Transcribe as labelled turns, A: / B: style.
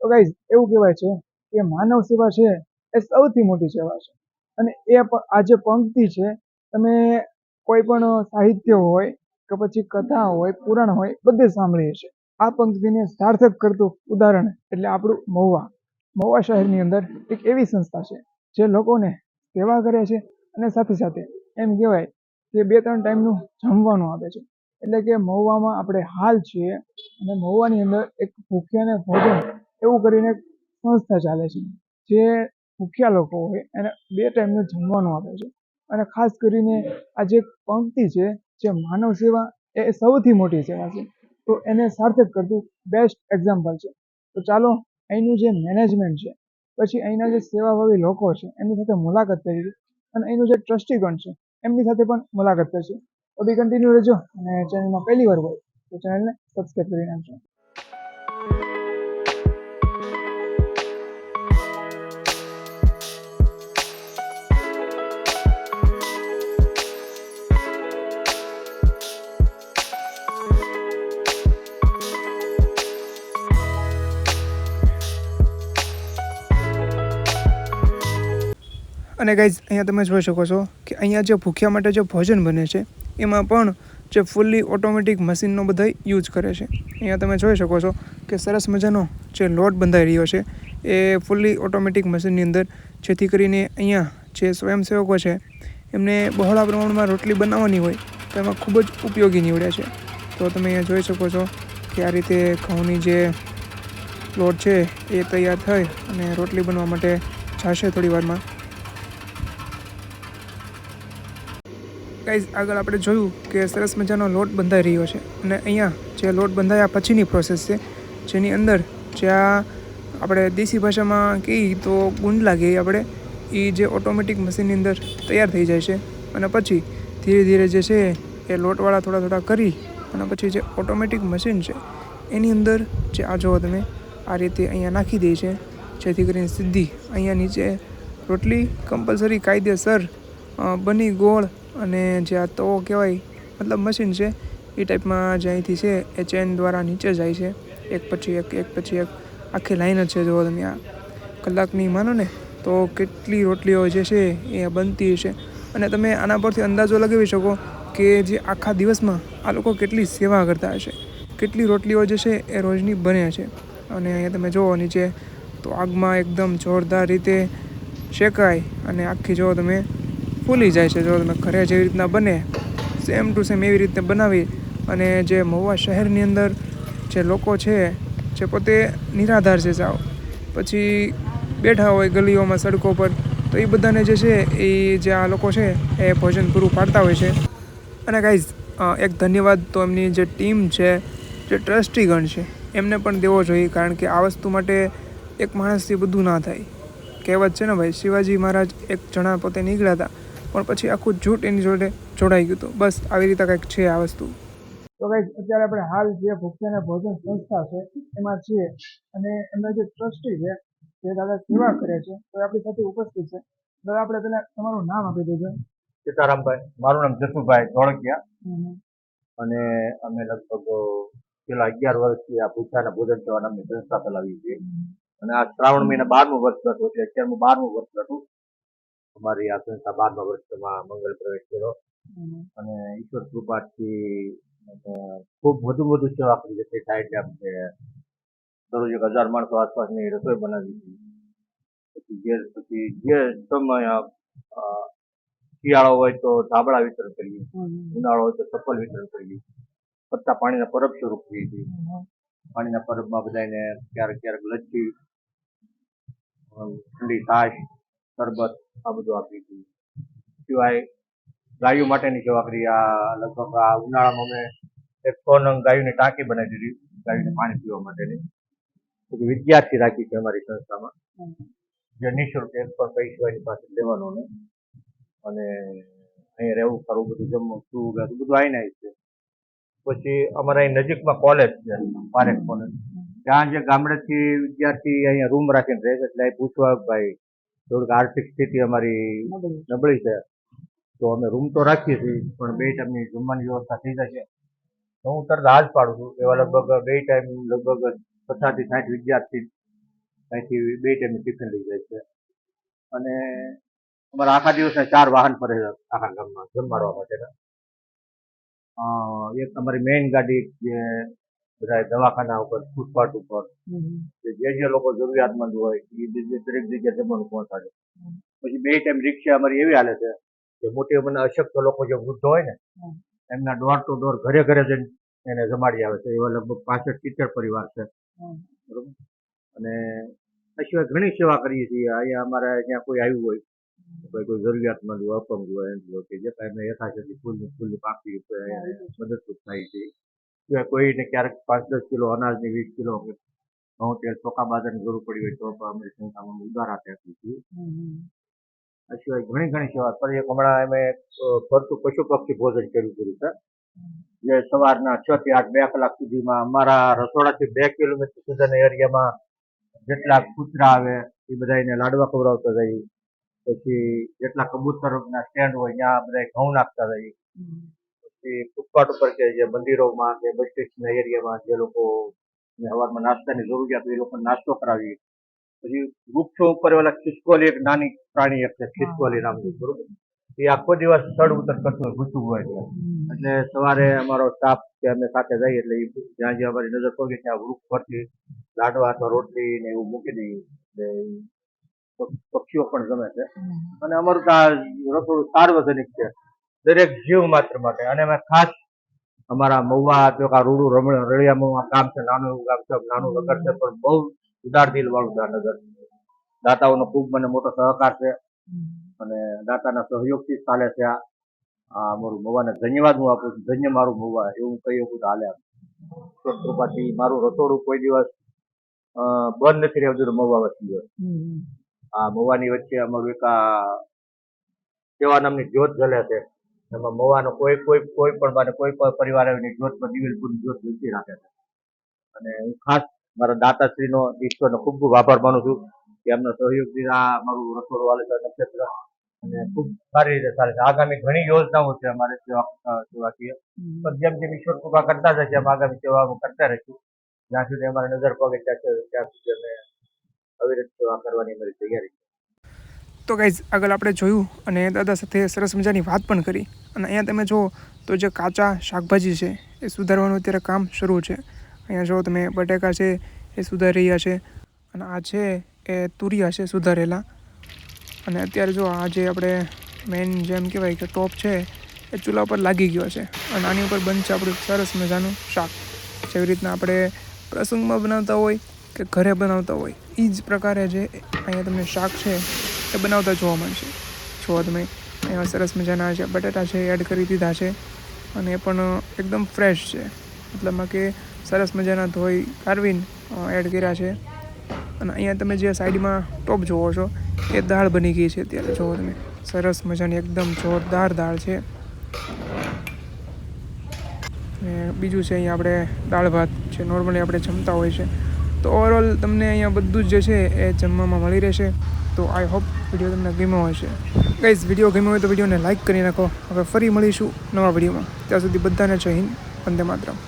A: તો ગાઈઝ એવું કહેવાય છે કે માનવ સેવા છે એ સૌથી મોટી સેવા છે. અને એ આ જે પંક્તિ છે, તમે કોઈ પણ સાહિત્ય હોય કે પછી કથા હોય, પુરાણ હોય, બધે સાંભળીએ છે આ પંક્તિને સાર્થક કરતું ઉદાહરણ એટલે આપણું મહુવા. મહુવા શહેરની અંદર એક એવી સંસ્થા છે જે લોકોને સેવા કરે છે અને સાથે સાથે એમ કહેવાય કે બે ત્રણ ટાઈમનું જમવાનું આપે છે. એટલે કે મહુવામાં આપણે હાલ છીએ અને મહુવાની અંદર એક ભૂખ્યાને ભોજન એવું કરીને સંસ્થા ચાલે છે. જે ભૂખ્યા લોકો હોય એને બે ટાઈમનું જમવાનું આપે છે. અને ખાસ કરીને આ જે પંક્તિ છે, જે માનવ સેવા એ સૌથી મોટી સેવા છે. તો એને સાર્થક કરતું બેસ્ટ એક્ઝામ્પલ છે. તો ચાલો અહીંનું જે મેનેજમેન્ટ છે, પછી અહીંના જે સેવાભાવી લોકો છે, એમની સાથે મુલાકાત કરી અને અહીંનું જે ટ્રસ્ટીગણ છે, એમની સાથે પણ મુલાકાત કરશે. તો બી કન્ટિન્યુ રહેજો. અને ચેનલમાં પહેલી વાર હોય તો ચેનલને સબસ્ક્રાઈબ કરી નાખજો. અને ગાઈઝ અહીંયા તમે જોઈ શકો છો કે અહીંયા જે ભૂખ્યા માટે જે ભોજન બને છે, એમાં પણ જે ફૂલ્લી ઓટોમેટિક મશીનનો બધા યુઝ કરે છે. અહીંયા તમે જોઈ શકો છો કે સરસ મજાનો જે લોટ બંધાઈ રહ્યો છે, એ ફૂલ્લી ઓટોમેટિક મશીનની અંદર, જેથી કરીને અહીંયા જે સ્વયંસેવકો છે, એમને બહોળા પ્રમાણમાં રોટલી બનાવવાની હોય, તો એમાં ખૂબ જ ઉપયોગી નીવડે છે. તો તમે અહીંયા જોઈ શકો છો કે આ રીતે ઘઉંની જે લોટ છે, એ તૈયાર થઈ અને રોટલી બનવા માટે જશે થોડી વારમાં. ગાઈઝ, આગળ આપણે જોયું કે સરસ મજાનો લોટ બંધાઈ રહ્યો છે. અને અહીંયા જે લોટ બંધાયા પછીની પ્રોસેસ છે, જેની અંદર જ્યાં આપણે દેશી ભાષામાં કહીએ તો ગુંડ લાગે આપણે એ જે ઓટોમેટિક મશીનની અંદર તૈયાર થઈ જાય છે. અને પછી ધીરે ધીરે જે છે એ લોટવાળા થોડા થોડા કરી, અને પછી જે ઓટોમેટિક મશીન છે, એની અંદર જે આ જુઓ તમે, આ રીતે અહીંયા નાખી દે છે. જેથી કરીને સીધી અહીંયા નીચે રોટલી કમ્પલસરી કાયદેસર બની ગોળ અને જે આ તવો કહેવાય, મતલબ મશીન છે, એ ટાઈપમાં જે અહીંથી છે, એ ચેન દ્વારા નીચે જાય છે. એક પછી એક એક પછી એક. આખી લાઈન જ છે, જુઓ તમે આ. કલાકની માનો ને, તો કેટલી રોટલીઓ જે છે, એ બનતી હશે. અને તમે આના પરથી અંદાજો લગાવી શકો કે જે આખા દિવસમાં આ લોકો કેટલી સેવા કરતા હશે. કેટલી રોટલીઓ જે છે, એ રોજની બને છે. અને અહીંયા તમે જુઓ નીચે, તો આગમાં એકદમ જોરદાર રીતે શેકાય. અને આખી જો તમે ફૂલી જાય છે. જો તમે ઘરે જેવી રીતના બને સેમ ટુ સેમ એવી રીતે બનાવી અને જે મહુવા શહેરની અંદર જે લોકો છે, જે પોતે નિરાધાર છે સાવ. પછી બેઠા હોય ગલીઓમાં સડકો પર, તો એ બધાને જે છે, એ જે આ લોકો છે, એ ભોજન પૂરું પાડતા હોય છે. અને ગાઈઝ એક ધન્યવાદ તો એમની જે ટીમ છે, જે ટ્રસ્ટીગણ છે, એમને પણ દેવો જોઈએ, કારણ કે આ વસ્તુ માટે એક માણસથી બધું ના થાય. કહેવત છે ને ભાઈ, શિવાજી મહારાજ એક જણા પોતે નીકળ્યા હતા. પણ પછી આખું જૂટ એની જોડે જોડાઈ ગયું હતું. બસ આવી રીતે કંઈક છે આ વસ્તુ. તો ગાઈઝ અત્યારે આપણે હાલ જે ભૂખ્યાને ભોજન સંસ્થા છે એમાં છીએ. અને એમના જે ટ્રસ્ટી છે જે દાદા સેવા કરે છે. તો એ આપણી સાથે ઉપસ્થિત છે. દાદા આપણે પહેલા તમારું નામ આપી દેજો.
B: સીતારામભાઈ. મારું નામ જસુભાઈ ધોળકિયા. અને અમે લગભગ પેલા અગિયાર વર્ષથી આ ભૂખ્યાના ભોજન સેવા નામની સંસ્થા ચલાવીએ છીએ. અને આ શ્રાવણ મહિના બારમું વર્ષ હતું છે. અત્યારનું બારમું વર્ષ હતું અમારી આ સંસ્થા બારમા વર્ષમાં મંગળ પ્રવેશ કર્યો. અને ઈશ્વર કૃપાથી ખૂબ વધુ વધુ સેવા કરી છે. આમ છે દરરોજ એક હજાર માણસો આસપાસની રસોઈ બનાવી હતી પછી જે પછી જે સમય શિયાળો હોય તો ધાબળા વિતરણ કરીએ. ઉનાળો હોય તો ચપ્પલ વિતરણ કરીએ. પત્તા પાણીના પરબ શરૂ કરીએ છીએ. પાણીના પરબમાં બધાને ક્યારેક ક્યારેક લચ્છી ઠંડી છાશ શરબત, આ બધું આપીએ છીએ સિવાય ગાયો માટેની સેવા કરી આ લગભગ આ ઉનાળામાં અમે એક સો નંગ ગાયોની ટાંકી બનાવી દીધી, ગાયોને પાણી પીવા માટેની. પછી વિદ્યાર્થી રાખી છે અમારી સંસ્થામાં. જે નિઃશુલ્ક એક પણ કઈ સિવાયની પાસે લેવાનો નહીં. અને અહીંયા રહેવું કરવું બધું જમવું, શું બધું આવીને આવી છે. પછી અમારા અહીં નજીકમાં કોલેજ છે, પારેખ કોલેજ. ત્યાં જે ગામડેથી વિદ્યાર્થી અહીંયા રૂમ રાખીને રહે છે, એટલે પૂછવા ભાઈ થોડીક આર્થિક સ્થિતિ અમારી નબળી છે. તો અમે રૂમ તો રાખીએ છીએ, પણ બે ટાઈમની જમવાની વ્યવસ્થા થઈ જાય છે. તો હું તરત હાજ પાડું છું. એવા લગભગ બે ટાઈમ લગભગ પચાસથી સાઠ વિદ્યાર્થી અહીંથી બે ટાઈમની ટિફિન લઈ જાય છે. અને અમારા આખા દિવસના ચાર વાહન ફરે છે આખા ગામમાં જમાડવા માટેના. એક અમારી મેઇન ગાડી જે બધા દવાખાના ઉપર ફૂટપાથ ઉપર. કે જે જે લોકો જરૂરિયાતમંદ હોય એ દરેક જગ્યાએ જમવાનું પહોંચાડે. પછી બે ટાઈમ રિક્ષા અમારી એવી હાલે છે કે મોટી ઉંમરના અશક્ત લોકો જે વૃદ્ધ હોય ને એમના ડોર ટુ ડોર ઘરે ઘરે જઈને એને જમાડી આવે છે. એવા લગભગ પાસઠ સિત્તેર પરિવાર છે. બરોબર? અને સિવાય ઘણી સેવા કરીએ છીએ. અહીંયા અમારે ત્યાં કોઈ આવ્યું હોય કોઈ કોઈ જરૂરિયાતમંદ હોય અપંગ હોય એમ કે જે કાંઈ અમે યથાશક્તિ ફૂલની ફૂલની પાકી મદદરૂપ થાય છે. સિવાય કોઈને ક્યારેક પાંચ દસ કિલો અનાજની વીસ કિલો ઘઉં તેલ ચોખા બાજરાની જરૂર પડી હોય તો પણ અમારી સંસ્થામાં અમે ઉધાર આપી આપીએ છીએ. આ સિવાય ઘણી ઘણી સેવા. પર એક હમણાં અમે ફરતું પશુ પક્ષી ભોજન કર્યું કર્યું છે જે સવારના છ થી આઠ બે કલાક સુધીમાં અમારા રસોડાથી બે કિલોમીટર સુધીના એરિયામાં જેટલા કૂતરા આવે એ બધા એને લાડવા ખવડાવતા જઈએ પછી જેટલા કબૂતરના સ્ટેન્ડ હોય ત્યાં બધા ઘઉં નાખતા જઈએ પછી ફૂટપાથ ઉપર કે જે મંદિરોમાં કે બસ સ્ટેશનના એરિયામાં જે લોકો સવારમાં નાસ્તાની જરૂરિયાત એ લોકોને નાસ્તો કરાવીએ. પછી વૃક્ષો ઉપર ઓલા ખિસકોલી એક નાની પ્રાણી એક છે, ખિસકોલી નામનું બરોબર? એ આખો દિવસ ચડ ઉતર કરતું હોય ભૂસું હોય એટલે એટલે સવારે અમારો સ્ટાફ કે અમે સાથે જઈએ એટલે જ્યાં જ્યાં અમારી નજર પગે ત્યાં વૃક્ષ પરથી લાડવા અથવા રોટલી ને એવું મૂકી દઈએ. એટલે પક્ષીઓ પણ ગમે છે. અને અમારું ત્યાં રસોડું સાર્વજનિક છે. દરેક જીવ માત્ર માટે. અને અમે ખાસ અમારા મહુવા તો આ રૂડું રમણ રળિયા મહુવા ગામ છે નાનું એવું ગામ છે નાનું નગર છે પણ બહુ ઉદાર દિલ વાળું છે આ નગર. દાતાઓનો ખૂબ મને મોટો સહકાર છે. અને દાતાના સહયોગથી ચાલે છે આ. અમારું મહુવાને ધન્યવાદ હું આપું છું. ધન્ય મારું મહુવા એવું કહી શકું હાલે. કૃપાથી મારું રસોડું કોઈ દિવસ બંધ નથી જોઈએ મહુવા વચ્ચે આ મહુવાની વચ્ચે અમારું એક સેવા નામની જ્યોત જલે છે. એમાં મવાનો કોઈ કોઈ કોઈ પણ બાને કોઈ પણ પરિવાર આવીને જ્યોતમાં દિવેલપુરની જ્યોત વીસી રાખે છે. અને હું ખાસ મારા દાતાશ્રીનો ઈશ્વરનો ખૂબ ખૂબ આભાર માનું છું કે એમના સહયોગથી આ મારું રસોડું વાલે નક્ષત્ર અને ખૂબ સારી રીતે ચાલે છે. આગામી ઘણી યોજનાઓ છે અમારે સેવા સેવાકીય પણ જેમ જેમ ઈશ્વર કૃપા કરતા જશે એમ આગામી સેવા કરતા રહીશું. જ્યાં સુધી અમારે નજર પગે ત્યાં સુધી- ત્યાં સુધી અમે અવિરત સેવા કરવાની અમારી તૈયારી છે.
A: તો ગાઈઝ આગળ આપણે જોયું અને દાદા સાથે સરસ મજાની વાત પણ કરી. અને અહીંયા તમે જુઓ તો જે કાચા શાકભાજી છે, એ સુધારવાનું અત્યારે કામ શરૂ છે. અહીંયા જુઓ તમે, બટેકા છે, એ સુધારી રહ્યા છે. અને આ છે, એ તુરિયા છે સુધારેલા. અને અત્યારે જો આ જે આપણે મેઇન જેમ કહેવાય કે ટોપ છે, એ ચૂલા ઉપર લાગી ગયો છે. અને આની ઉપર બનશે આપણું સરસ મજાનું શાક. જેવી રીતના આપણે પ્રસંગમાં બનાવતા હોય કે ઘરે બનાવતા હોય એ જ પ્રકારે જે અહીંયા તમને શાક છે એ બનાવતા જોવા મળશે. જુઓ તમે અહીંયા સરસ મજાના છે બટાટા છે એડ કરી દીધા છે અને એ પણ એકદમ ફ્રેશ છે. મતલબમાં કે સરસ મજાના ધોઈ કારવીને એડ કર્યા છે. અને અહીંયા તમે જે સાઈડમાં ટોપ જોવો છો, એ દાળ બની ગઈ છે અત્યારે. જોવો તમે સરસ મજાની એકદમ જોરદાર દાળ છે. અને બીજું છે અહીંયા આપણે દાળ ભાત જે નોર્મલી આપણે જમતા હોય છે. તો ઓવરઓલ તમને અહીંયા બધું જ જે છે એ જમવામાં મળી રહેશે. તો આઈ હોપ વીડિયો તમને ગમ્યો હશે. ગાઈઝ વીડિયો ગમ્યો હોય તો વિડીયોને લાઇક કરી નાખો. હવે ફરી મળીશું નવા વિડીયોમાં ત્યાં સુધી બધાને જય હિન્દ. વંદે માતરમ.